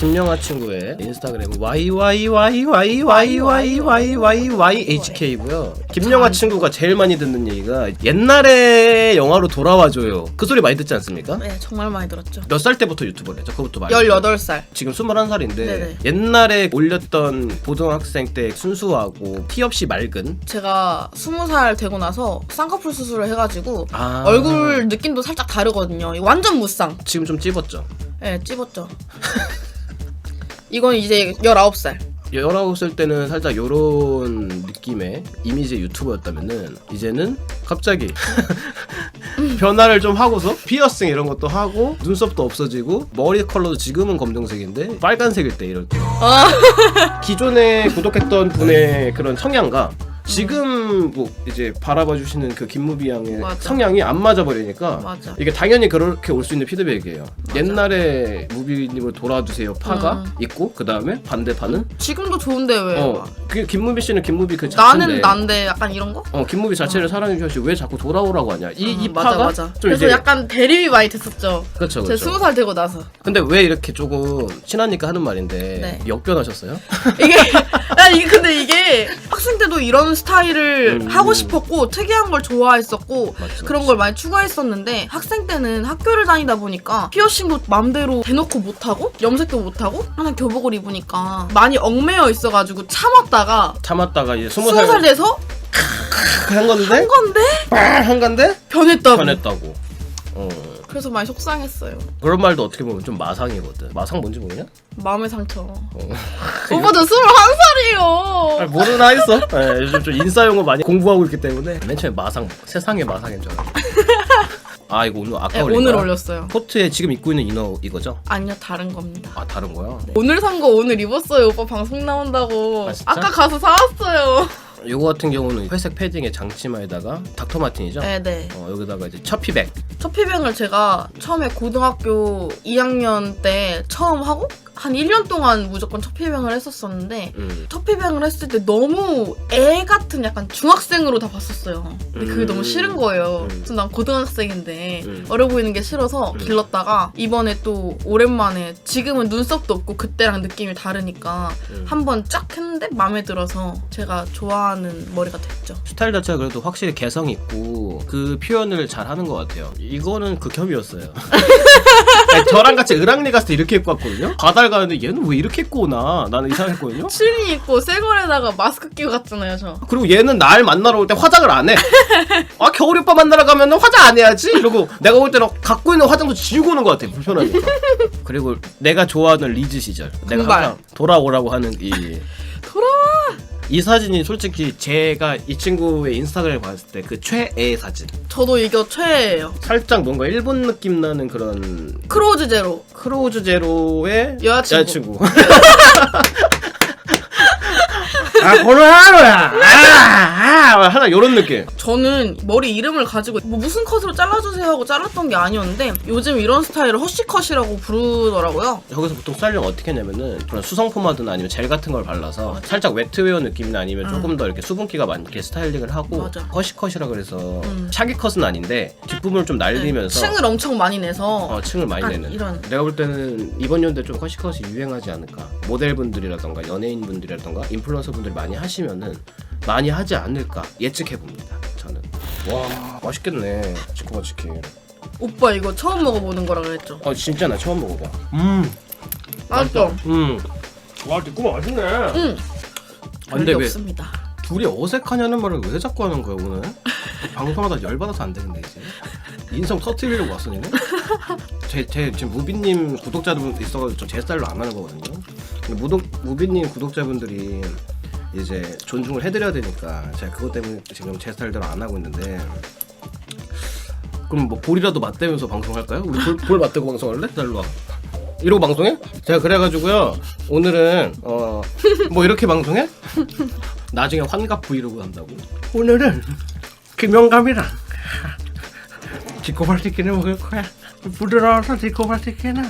김영아 친구의 인스타그램 YYYYYYYHK고요. 김영아 친구가 제일 많이 듣는 얘기가 옛날에 영화로 돌아와줘요. 그 소리 많이 듣지 않습니까? 네, 정말 많이 들었죠. 몇 살 때부터 유튜버를 했죠? 그것부터 많이. 18살. 지금 21살인데 네네. 옛날에 올렸던 고등학생 때 순수하고 티 없이 맑은 제가 20살 되고 나서 쌍꺼풀 수술을 해가지고 아. 얼굴 느낌도 살짝 다르거든요. 완전 무쌍. 지금 좀 찝었죠. 예, 네, 찝었죠. 이건 이제 19살. 19살 때는 살짝 요런 느낌의 이미지 유튜버였다면은 이제는 갑자기 변화를 좀 하고서 피어싱 이런 것도 하고 눈썹도 없어지고 머리 컬러도 지금은 검정색인데 빨간색일 때 이럴 때 아, 기존에 구독했던 분의 그런 성향과 지금 뭐 이제 바라봐 주시는 그 김무비 양의 맞아. 성향이 안 맞아 버리니까 맞아. 이게 당연히 그렇게 올 수 있는 피드백이에요. 옛날에 무비님을 돌아주세요 파가 음. 있고 그 다음에 반대파는 지금도 좋은데 왜? 어, 그 김무비 씨는 김무비 그 자체인데 나는 난데 약간 이런 거? 어, 김무비 자체를 사랑해 주셔서 왜 자꾸 돌아오라고 하냐. 이, 이 음, 맞아 파가 맞아. 좀 그래서 이제 약간 대립이 많이 됐었죠. 그렇죠. 제 그렇죠. 20살 되고 나서. 근데 왜 이렇게 조금 친하니까 하는 말인데 네. 역변하셨어요? 이게 야 이게 근데 이게 학생 때도 이런 스타일을 음. 하고 싶었고 특이한 걸 좋아했었고 맞지, 그런. 걸 많이 추구했었는데 학생 때는 학교를 다니다 보니까 피어싱도 맘대로 대놓고 못하고 염색도 못하고 하나 교복을 입으니까 많이 얽매여 있어가지고 참았다가 참았다가 이제 스무 살 돼서 한 건데 한 건데 한 건데 변했다고 변했다고. 어. 그래서 많이 속상했어요 그런 말도 어떻게 보면 좀 마상이거든. 마상 뭔지 모르냐? 마음의 상처 어. 오빠 저 21살이에요 아니, 모르나 했어. 네, 요즘 좀 인싸 용어 많이 공부하고 있기 때문에 맨 처음에 마상 세상의 마상인 줄 알았어. 아 이거 오늘 아까 네, 올린 오늘 거야? 올렸어요 코트에 지금 입고 있는 이너 이거죠? 아니요 다른 겁니다 아 다른 거야? 오늘 산 거 오늘 입었어요. 오빠 방송 나온다고. 아, 진짜? 아까 가서 사왔어요. 요거 같은 경우는 회색 패딩에 장치마에다가 닥터 마틴이죠? 네네. 어, 여기다가 이제 처피백 첫 피뱅을 제가 처음에 고등학교 2학년 때 처음 하고 한 1년 동안 무조건 첫피뱅을 했었었는데 음. 첫피뱅을 했을 때 너무 애 같은 약간 중학생으로 다 봤었어요. 근데 그게 음. 너무 싫은 거예요. 음. 그래서 난 고등학생인데 음. 어려 보이는 게 싫어서 음. 길렀다가 이번에 또 오랜만에 지금은 눈썹도 없고 그때랑 느낌이 다르니까 음. 한번 쫙 했는데 마음에 들어서 제가 좋아하는 머리가 됐죠. 스타일 자체가 그래도 확실히 개성 있고 그 표현을 잘 하는 것 같아요. 이거는 극혐이었어요. 아니, 저랑 같이 을왕리 갔을 때 이렇게 입고 왔거든요. 바다를 가는데 얘는 왜 이렇게 입고 오나 나는 이상했거든요. 추리닝 입고 쌩얼에다가 마스크 끼고 갔잖아요, 저. 그리고 얘는 날 만나러 올 때 화장을 안 해. 아 겨울이 오빠 만나러 가면 화장 안 해야지. 이러고 내가 올 때는 갖고 있는 화장도 지우고 오는 것 같아. 불편하니까. 그리고 내가 좋아하는 리즈 시절. 내가 금발. 항상 돌아오라고 하는 이. 이 사진이 솔직히 제가 이 친구의 인스타그램 봤을 때 그 최애 사진. 저도 이거 최애예요. 살짝 뭔가 일본 느낌 나는 그런 크로즈 제로. 크로우즈 제로의 여자친구. 아 고노하루야. 아, 아, 하나 요런 느낌. 저는 머리 이름을 가지고 뭐 무슨 컷으로 잘라주세요 하고 잘랐던 게 아니었는데 요즘 이런 스타일을 허쉬컷이라고 부르더라고요. 여기서 보통 스타일링 어떻게 하냐면은 그런 수성 포마드나 아니면 젤 같은 걸 발라서 살짝 웨트웨어 느낌이나 아니면 조금 더 이렇게 수분기가 많게 스타일링을 하고 맞아. 허쉬컷이라 그래서 음. 샤기 컷은 아닌데 뒷부분을 좀 날리면서 층을 엄청 많이 내서 어, 층을 많이 내는 이런. 내가 볼 때는 이번 연도에 좀 허쉬컷이 유행하지 않을까 모델분들이라던가 연예인분들이라던가 인플루언서 분들 이 많이 하시면은 많이 하지 않을까 예측해 봅니다 저는. 와 맛있겠네. 치코바 치킨. 오빠 이거 처음 먹어보는 거라 그랬죠. 어 진짜 나 처음 먹어봐. 음. 맞죠? 음 와 치코바 맛있네. 응. 아, 근데 별게 왜 없습니다. 둘이 어색하냐는 말을 왜 자꾸 하는 거야 오늘? 방송하다 열받아서 안 되는데 이제. 인성 터트리려고 왔어 니네? 제, 제 지금 무비님 구독자분 있어가지고 좀제 스타일로 안 하는 거거든요. 근데 무독, 무비님 구독자분들이 이제 존중을 해드려야 되니까 제가 그것 때문에 지금 제 스타일대로 안 하고 있는데 그럼 뭐 볼이라도 맞대면서 방송할까요? 우리 볼, 볼 맞대고 방송할래? 자 일로 와 이러고 방송해? 제가 그래가지고요 오늘은 어 뭐 이렇게 방송해? 나중에 환갑 브이로그 한다고 오늘은 김영감이랑 지코발 치킨을 먹을 거야 부드러워서 지코발 치킨은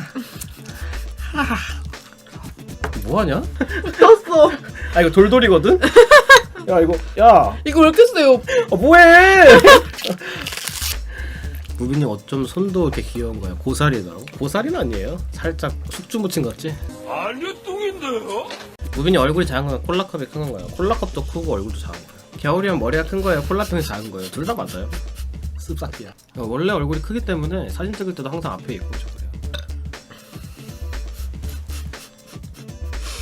뭐하냐? 떴어. 아 이거 돌돌이거든? 야 이거 야 이거 왜 이렇게 세요? 아, 뭐해? 무빈님 어쩜 손도 이렇게 귀여운 거야? 고사리더라고. 고사리는 아니에요. 살짝 숙주무침 같지? 반려동인데요? 무빈이 얼굴이 작은 거야 콜라컵이 큰 거예요 콜라컵도 크고 얼굴도 작은 거예요 겨울이면 머리가 큰 거예요 콜라병이 작은 거예요 둘 다 맞아요 습삭이야 원래 얼굴이 크기 때문에 사진 찍을 때도 항상 앞에 있고 저 그래요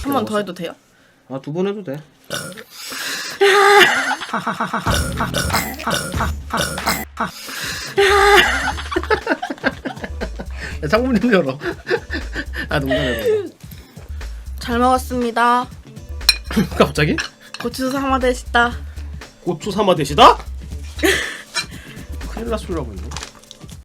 한 번 더 해도 돼요? 아 두 번 해도 돼 창문 좀 열어 아 농담이고 잘 먹었습니다. 갑자기? 고추 사마 되시다. 고추 삼아 되시다? 큰일 났으려고